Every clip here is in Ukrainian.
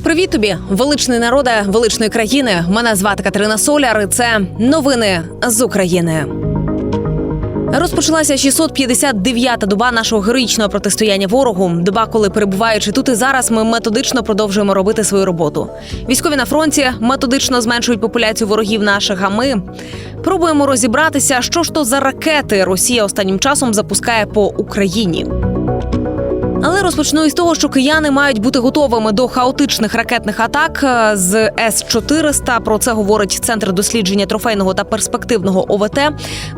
Привіт тобі, величний народе величної країни. Мене звати Катерина Соляр. і Це новини з України. Розпочалася 659-та доба нашого героїчного протистояння ворогу. Доба, коли перебуваючи тут і зараз, ми методично продовжуємо робити свою роботу. Військові на фронті методично зменшують популяцію ворогів наших. А ми пробуємо розібратися, що ж то за ракети Росія останнім часом запускає по Україні. Але розпочну із того, що кияни мають бути готовими до хаотичних ракетних атак е, з С 400 Про це говорить центр дослідження трофейного та перспективного ОВТ.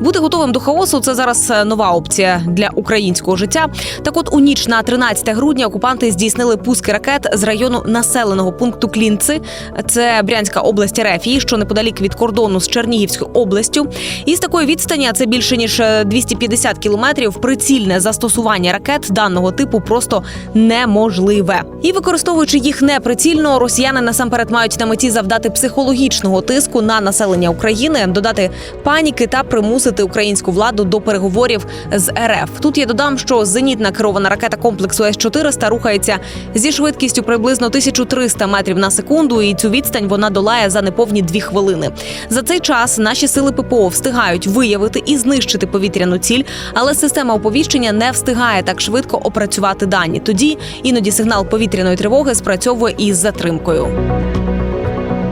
Бути готовим до хаосу це зараз е, нова опція для українського життя. Так, от у ніч на 13 грудня окупанти здійснили пуски ракет з району населеного пункту Клінци. Це Брянська область Рефії, що неподалік від кордону з Чернігівською областю. І з такої відстані, це більше ніж е, 250 кілометрів. Прицільне застосування ракет даного типу просто неможливе. І використовуючи їх неприцільно, росіяни насамперед мають на меті завдати психологічного тиску на населення України, додати паніки та примусити українську владу до переговорів з РФ. Тут я додам, що зенітна керована ракета комплексу С 400 рухається зі швидкістю приблизно 1300 метрів на секунду, і цю відстань вона долає за неповні дві хвилини. За цей час наші сили ППО встигають виявити і знищити повітряну ціль, але система оповіщення не встигає так швидко опрацювати дані. Тоді іноді сигнал повітряної тривоги спрацьовує із затримкою.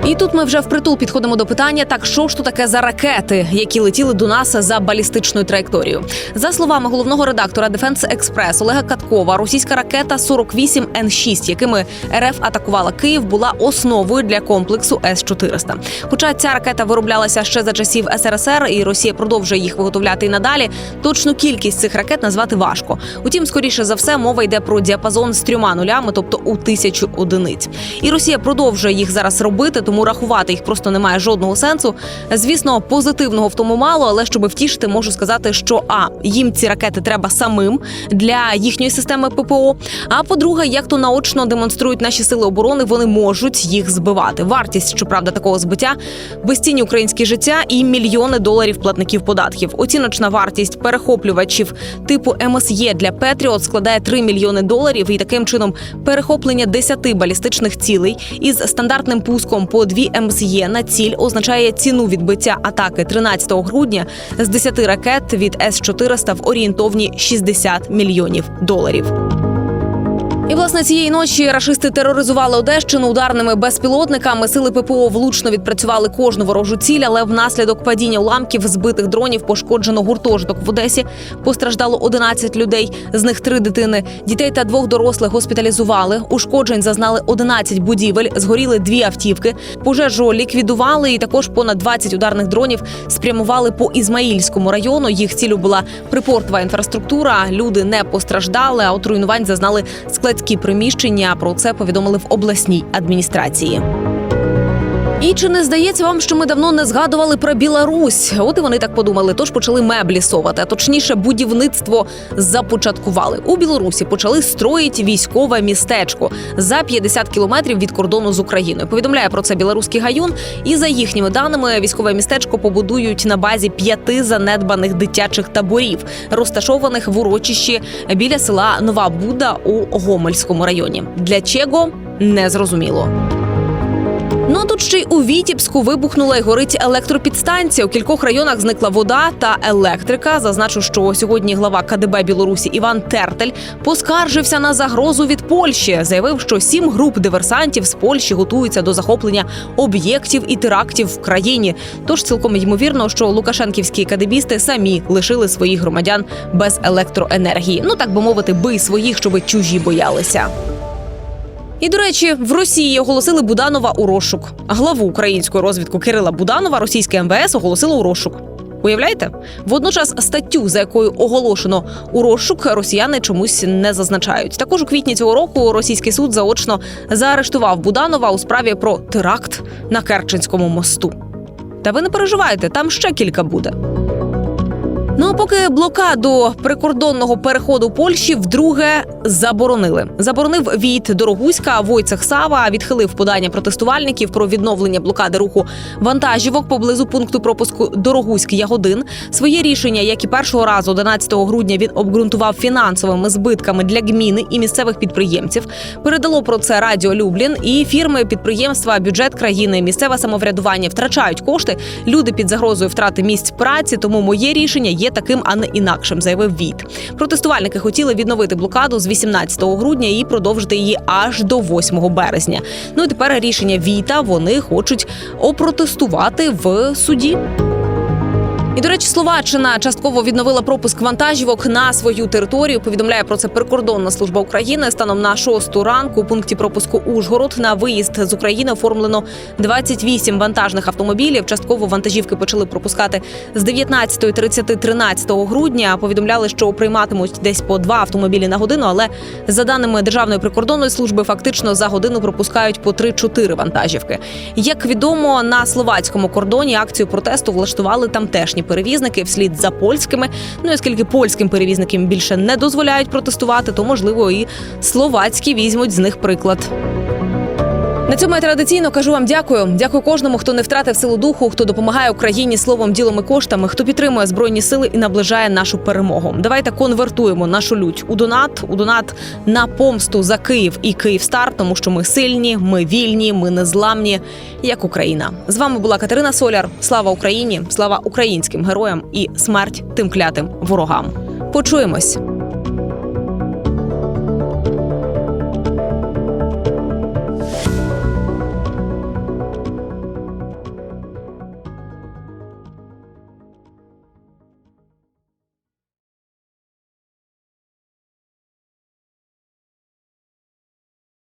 І тут ми вже впритул підходимо до питання: так що ж то таке за ракети, які летіли до нас за балістичною траєкторією? За словами головного редактора Дефенс Експрес Олега Каткова, російська ракета 48 Н 6 якими РФ атакувала Київ, була основою для комплексу С 400 Хоча ця ракета вироблялася ще за часів СРСР, і Росія продовжує їх виготовляти і надалі. Точну кількість цих ракет назвати важко. Утім, скоріше за все, мова йде про діапазон з трьома нулями, тобто у тисячу одиниць. І Росія продовжує їх зараз робити, тому рахувати їх просто немає жодного сенсу. Звісно, позитивного в тому мало, але щоб втішити, можу сказати, що а їм ці ракети треба самим для їхньої системи ППО. А по-друге, як то наочно демонструють наші сили оборони, вони можуть їх збивати. Вартість, щоправда, такого збиття безцінні українські життя і мільйони доларів платників податків. Оціночна вартість перехоплювачів типу МСЄ для Петріот складає 3 мільйони доларів. І таким чином перехоплення 10 балістичних цілей із стандартним пуском по 2 МСЄ на ціль означає ціну відбиття атаки 13 грудня з 10 ракет від С-400 в орієнтовні 60 мільйонів доларів. І власне цієї ночі рашисти тероризували Одещину ударними безпілотниками. Сили ППО влучно відпрацювали кожну ворожу ціль, але внаслідок падіння уламків збитих дронів пошкоджено гуртожиток в Одесі. Постраждало 11 людей, з них три дитини. Дітей та двох дорослих госпіталізували. Ушкоджень зазнали 11 будівель, згоріли дві автівки. Пожежу ліквідували, і також понад 20 ударних дронів спрямували по Ізмаїльському району. Їх цілю була припортова інфраструктура. Люди не постраждали, а от руйнувань зазнали складські приміщення. Про це повідомили в обласній адміністрації. І чи не здається вам, що ми давно не згадували про Білорусь? От і вони так подумали, тож почали меблі совати, а точніше, будівництво започаткували. У Білорусі почали строїти військове містечко за 50 кілометрів від кордону з Україною. Повідомляє про це білоруський гаюн. І за їхніми даними, військове містечко побудують на базі п'яти занедбаних дитячих таборів, розташованих в урочищі біля села Нова Буда у Гомельському районі. Для чого не зрозуміло. Ну тут ще й у Вітібську вибухнула і горить електропідстанція. У кількох районах зникла вода та електрика. Зазначу, що сьогодні глава КДБ Білорусі Іван Тертель поскаржився на загрозу від Польщі. Заявив, що сім груп диверсантів з Польщі готуються до захоплення об'єктів і терактів в країні. Тож цілком ймовірно, що лукашенківські кадебісти самі лишили своїх громадян без електроенергії. Ну так би мовити, бий своїх, щоби чужі боялися. І до речі, в Росії оголосили Буданова у розшук. Главу української розвідку Кирила Буданова російське МВС оголосило у розшук. Уявляєте? Водночас статтю, за якою оголошено у розшук, росіяни чомусь не зазначають. Також у квітні цього року російський суд заочно заарештував Буданова у справі про теракт на Керченському мосту. Та ви не переживайте, там ще кілька буде. Ну а поки блокаду прикордонного переходу Польщі вдруге заборонили. Заборонив від Дорогуська Войцех Сава, відхилив подання протестувальників про відновлення блокади руху вантажівок поблизу пункту пропуску Дорогуськ Ягодин. Своє рішення, як і першого разу, 11 грудня, він обґрунтував фінансовими збитками для гміни і місцевих підприємців. Передало про це Радіо Люблін і фірми, підприємства, бюджет країни, місцеве самоврядування втрачають кошти. Люди під загрозою втрати місць праці. Тому моє рішення є таким, а не інакшим, заявив Віт. Протестувальники хотіли відновити блокаду з 18 грудня і продовжити її аж до 8 березня. Ну і тепер рішення Віта вони хочуть опротестувати в суді. І до речі, Словаччина частково відновила пропуск вантажівок на свою територію. Повідомляє про це прикордонна служба України. Станом на шосту ранку у пункті пропуску Ужгород на виїзд з України оформлено 28 вантажних автомобілів. Частково вантажівки почали пропускати з 19.30 13 грудня. Повідомляли, що прийматимуть десь по два автомобілі на годину. Але за даними Державної прикордонної служби, фактично за годину пропускають по 3-4 вантажівки. Як відомо, на словацькому кордоні акцію протесту влаштували тамтешні перевізники вслід за польськими. Ну і оскільки польським перевізникам більше не дозволяють протестувати, то можливо і словацькі візьмуть з них приклад. На цьому я традиційно кажу вам дякую. Дякую кожному, хто не втратив силу духу, хто допомагає Україні словом, ділом і коштами, хто підтримує збройні сили і наближає нашу перемогу. Давайте конвертуємо нашу лють у донат, у донат на помсту за Київ і Київстар, тому що ми сильні, ми вільні, ми незламні, як Україна. З вами була Катерина Соляр. Слава Україні! Слава українським героям і смерть тим клятим ворогам. Почуємось.